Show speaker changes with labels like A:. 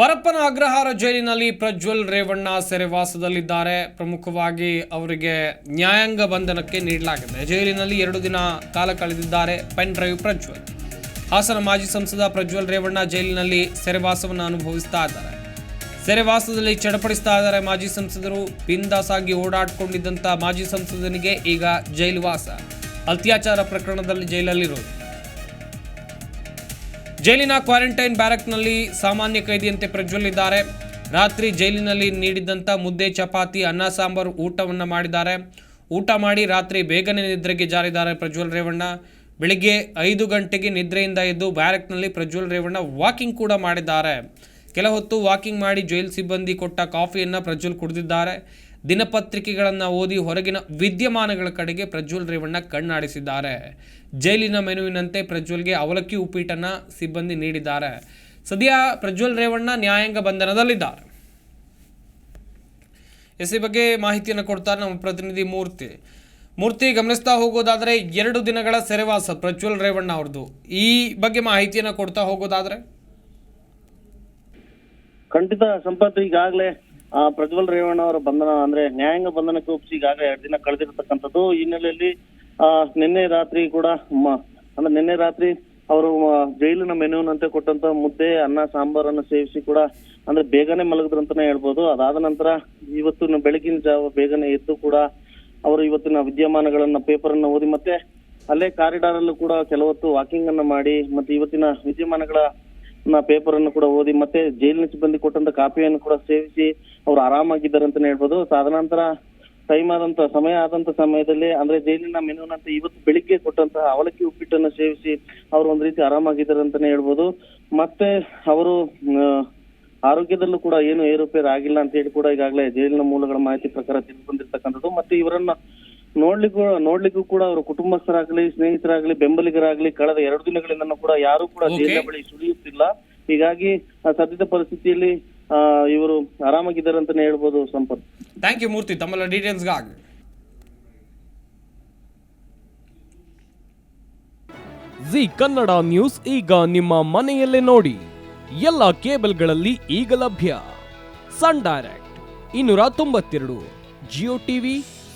A: ಪರಪ್ಪನ ಅಗ್ರಹಾರ ಜೈಲಿನಲ್ಲಿ ಪ್ರಜ್ವಲ್ ರೇವಣ್ಣ ಸೆರೆವಾಸದಲ್ಲಿದ್ದಾರೆ. ಪ್ರಮುಖವಾಗಿ ಅವರಿಗೆ ನ್ಯಾಯಾಂಗ ಬಂಧನಕ್ಕೆ ನೀಡಲಾಗಿದೆ. ಜೈಲಿನಲ್ಲಿ ಎರಡು ದಿನ ಕಾಲ ಕಳೆದಿದ್ದಾರೆ ಪೆನ್ ಡ್ರೈವ್ ಪ್ರಜ್ವಲ್. ಹಾಸನ ಮಾಜಿ ಸಂಸದ ಪ್ರಜ್ವಲ್ ರೇವಣ್ಣ ಜೈಲಿನಲ್ಲಿ ಸೆರೆವಾಸವನ್ನು ಅನುಭವಿಸ್ತಾ ಇದ್ದಾರೆ. ಸೆರೆವಾಸದಲ್ಲಿ ಚಡಪಡಿಸ್ತಾ ಇದ್ದಾರೆ ಮಾಜಿ ಸಂಸದರು. ಬಿಂದಾಸಾಗಿ ಓಡಾಡಿಕೊಂಡಿದ್ದಂಥ ಮಾಜಿ ಸಂಸದನಿಗೆ ಈಗ ಜೈಲುವಾಸ ಅತ್ಯಾಚಾರ ಪ್ರಕರಣದಲ್ಲಿ ಜೈಲಲ್ಲಿರೋದು ಜೈಲಿನ ಕ್ವಾರಂಟೈನ್ ಬ್ಯಾರಕ್ನಲ್ಲಿ ಸಾಮಾನ್ಯ ಕೈದಿಯಂತೆ ಪ್ರಜ್ವಲ್ ಇದ್ದಾರೆ ರಾತ್ರಿ ಜೈಲಿನಲ್ಲಿ ನೀಡಿದಂಥ ಮುದ್ದೆ, ಚಪಾತಿ, ಅನ್ನ, ಸಾಂಬಾರು ಊಟವನ್ನು ಮಾಡಿದ್ದಾರೆ. ಊಟ ಮಾಡಿ ರಾತ್ರಿ ಬೇಗನೆ ನಿದ್ರೆಗೆ ಜಾರಿದ್ದಾರೆ ಪ್ರಜ್ವಲ್ ರೇವಣ್ಣ. ಬೆಳಿಗ್ಗೆ ಐದು ಗಂಟೆಗೆ ನಿದ್ರೆಯಿಂದ ಎದ್ದು ಬ್ಯಾರಕ್ನಲ್ಲಿ ಪ್ರಜ್ವಲ್ ರೇವಣ್ಣ ವಾಕಿಂಗ್ ಕೂಡ ಮಾಡಿದ್ದಾರೆ. ಕೆಲ ಹೊತ್ತು ವಾಕಿಂಗ್ ಮಾಡಿ ಜೈಲ್ ಸಿಬ್ಬಂದಿ ಕೊಟ್ಟ ಕಾಫಿಯನ್ನು ಪ್ರಜ್ವಲ್ ಕುಡಿದಿದ್ದಾರೆ. ದಿನಪತ್ರಿಕೆಗಳನ್ನು ಓದಿ ಹೊರಗಿನ ವಿದ್ಯಮಾನಗಳ ಕಡೆಗೆ ಪ್ರಜ್ವಲ್ ರೇವಣ್ಣ ಕಣ್ಣಾಡಿಸಿದ್ದಾರೆ. ಜೈಲಿನ ಮೆನುವಿನಂತೆ ಪ್ರಜ್ವಲ್ಗೆ ಅವಲಕ್ಕಿ ಉಪ್ಪಿಟ್ಟನ್ನು ಸಿಬ್ಬಂದಿ ನೀಡಿದ್ದಾರೆ. ಸದ್ಯ ಪ್ರಜ್ವಲ್ ರೇವಣ್ಣ ನ್ಯಾಯಾಂಗ ಬಂಧನದಲ್ಲಿದ್ದಾರೆ. ಎಸ್ ಬಗ್ಗೆ ಮಾಹಿತಿಯನ್ನು ಕೊಡ್ತಾರೆ ನಮ್ಮ ಪ್ರತಿನಿಧಿ ಮೂರ್ತಿ. ಮೂರ್ತಿ, ಗಮನಿಸ್ತಾ ಹೋಗೋದಾದರೆ ಎರಡು ದಿನಗಳ ಸೆರೆವಾಸ ಪ್ರಜ್ವಲ್ ರೇವಣ್ಣ ಅವ್ರದ್ದು ಈ ಬಗ್ಗೆ ಮಾಹಿತಿಯನ್ನು ಕೊಡ್ತಾ ಹೋಗೋದಾದರೆ?
B: ಖಂಡಿತ ಸಂಪತ್ ಈಗಾಗಲೇ ಪ್ರಜ್ವಲ್ ರೇವಣ್ಣ ಅವರ ಬಂಧನ ಅಂದ್ರೆ ನ್ಯಾಯಾಂಗ ಬಂಧನಕ್ಕೆ ಒಪ್ಪಿಸಿ ಈಗಾಗಲೇ ಎರಡು ದಿನ ಕಳೆದಿರತಕ್ಕಂಥದ್ದು ಈ ಹಿನ್ನೆಲೆಯಲ್ಲಿ ಆ, ನಿನ್ನೆ ರಾತ್ರಿ ಕೂಡ ಅಂದ್ರೆ ನಿನ್ನೆ ರಾತ್ರಿ ಅವರು ಆ, ಜೈಲಿನ ಮೆನುವಿನಂತೆ ಕೊಟ್ಟಂತ ಮುದ್ದೆ ಅನ್ನ ಸಾಂಬಾರನ್ನು ಸೇವಿಸಿ ಕೂಡ ಅಂದ್ರೆ ಬೇಗನೆ ಮಲಗಿದ್ರು ಅಂತಾನೆ ಹೇಳ್ಬೋದು. ಅದಾದ ನಂತರ ಇವತ್ತು ಬೆಳಗಿನ ಜಾವ ಬೇಗನೆ ಎದ್ದು ಕೂಡ ಅವರು ಇವತ್ತಿನ ವಿದ್ಯಮಾನಗಳನ್ನ ಪೇಪರ್ ಅನ್ನ ಓದಿ ಮತ್ತೆ ಅಲ್ಲೇ ಕಾರಿಡಾರ್ ಅಲ್ಲೂ ಕೂಡ ಕೆಲವತ್ತು ವಾಕಿಂಗ್ ಅನ್ನ ಮಾಡಿ ಮತ್ತೆ ಇವತ್ತಿನ ವಿದ್ಯಮಾನಗಳ ಪೇಪರ್ ಅನ್ನು ಕೂಡ ಓದಿ ಮತ್ತೆ ಜೈಲಿನ ಸಿಬ್ಬಂದಿ ಕೊಟ್ಟಂತ ಕಾಪಿಯನ್ನು ಕೂಡ ಸೇವಿಸಿ ಅವ್ರು ಆರಾಮಾಗಿದ್ದಾರೆ ಅಂತಾನೆ ಹೇಳ್ಬೋದು. ತದನಂತರ ಟೈಮ್ ಆದಂತ, ಸಮಯ ಆದಂತ ಸಮಯದಲ್ಲಿ ಅಂದ್ರೆ ಜೈಲಿನ ಮೆನುನಂತ ಇವತ್ತು ಬೆಳಿಗ್ಗೆ ಕೊಟ್ಟಂತಹ ಅವಲಕ್ಕಿ ಉಪ್ಪಿಟ್ಟನ್ನು ಸೇವಿಸಿ ಅವರು ಒಂದ್ ರೀತಿ ಆರಾಮಾಗಿದ್ದಾರೆ ಅಂತಾನೆ ಹೇಳ್ಬೋದು. ಮತ್ತೆ ಅವರು ಆರೋಗ್ಯದಲ್ಲೂ ಕೂಡ ಏನು ಏರುಪೇರು ಆಗಿಲ್ಲ ಅಂತ ಹೇಳಿ ಕೂಡ ಈಗಾಗಲೇ ಜೈಲಿನ ಮೂಲಗಳ ಮಾಹಿತಿ ಪ್ರಕಾರ ತಿಳಿದು ಬಂದಿರ್ತಕ್ಕಂಥದ್ದು. ಮತ್ತೆ ಇವರನ್ನ ನೋಡ್ಲಿಕ್ಕೂ ನೋಡ್ಲಿಕ್ಕೂ ಕೂಡ ಅವರ ಕುಟುಂಬಸ್ಥರಾಗ್ಲಿ ಸ್ನೇಹಿತರಾಗ್ಲಿ ಬೆಂಬಲಿಗರಾಗ್ಲಿ ಕಳೆದ ಎರಡು ದಿನಗಳಿಂದ ಕೂಡ ಯಾರು ಕೂಡ. ಜೈಲಿನ ಬಳಿ ಸುಳಿಯುತ್ತಿಲ್ಲ. ಹೀಗಾಗಿ ಆ, ಸದ್ಯದ ಪರಿಸ್ಥಿತಿಯಲ್ಲಿ ಆ, ಇವರು ಆರಾಮಾಗಿದ್ದಾರೆ ಅಂತಾನೆ ಹೇಳ್ಬೋದು ಸಂಪತ್.
A: ಥ್ಯಾಂಕ್ ಯು ಮೂರ್ತಿ ತಮ್ಮೆಲ್ಲ ಡೀಟೇಲ್ಸ್ಗಾಗಿ
C: ಜಿ ಕನ್ನಡ ನ್ಯೂಸ್ ಈಗ ನಿಮ್ಮ ಮನೆಯಲ್ಲೇ ನೋಡಿ. ಎಲ್ಲ ಕೇಬಲ್ಗಳಲ್ಲಿ ಈಗ ಲಭ್ಯ. ಸನ್ ಡೈರೆಕ್ಟ್ ಇನ್ನೂರ ತೊಂಬತ್ತೆರಡು ಜಿಯೋ ಟಿವಿ